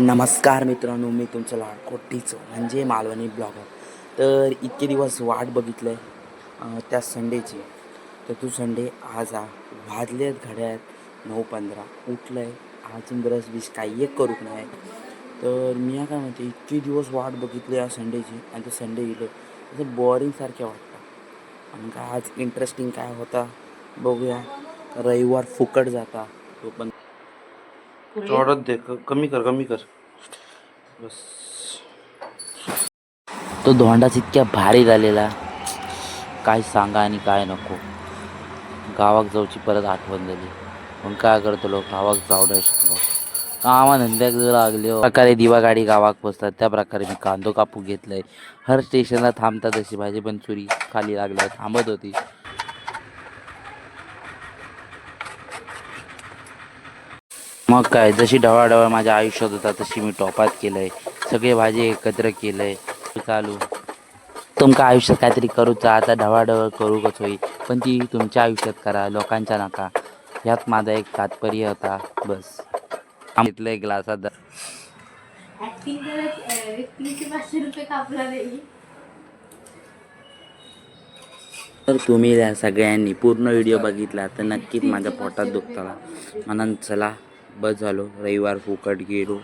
नमस्कार मित्रांनो मी तुमचं लाडकोटीचं म्हणजे मालवणी ब्लॉगर. तर इतके दिवस वाट बघितलं आहे त्या संडेची. तर तू संडे आज आ वाजलेत घड्यात नऊ पंधरा. उठलं आहे अजून ब्रश बीस काही एक करूक नाही. तर मी काय म्हणते इतके दिवस वाट बघितली या संडेची आणि ते संडे गेलो असं बोरिंगसारखे वाटतं. आणि काय आज इंटरेस्टिंग काय होता बघूया. रविवार फुकट जाता तो पण थोडं दे. कमी कर कमी कर. बस. तो धोंडाच इतक्या भारी झालेला. काय सांगा आणि काय नको. गावाक जाऊची परत आठवण झाली. मग काय करतो लोक? गावाक जाऊ नाही शकलो. कामा धंद्याक जर लागले प्रकारे दिवा गाडी गावाक पोचतात त्या प्रकारे मी कांदो कापू घेतलंय. हर स्टेशनला थांबतात तशी भाजी पण चुरी खाली लागल्यावर थांबत होती. मग काय जशी ढवळाढवळ माझ्या आयुष्यात होता तशी मी टॉपात केलंय. सगळे भाजी एकत्र केलंय. चालू. तुमका आयुष्यात काहीतरी करूचा आता ढवळाढवळ करू कच होई पण ती तुमच्या आयुष्यात करा लोकांच्या नका. ह्यात माझा एक तात्पर्य होता बस. घेतलंय ग्लासात कापला नाही तर तुम्ही या सगळ्यांनी पूर्ण व्हिडिओ बघितला तर नक्कीच माझ्या पोटात दुखताला. म्हणून चला. बस झालो. रविवार फुकट गेलो.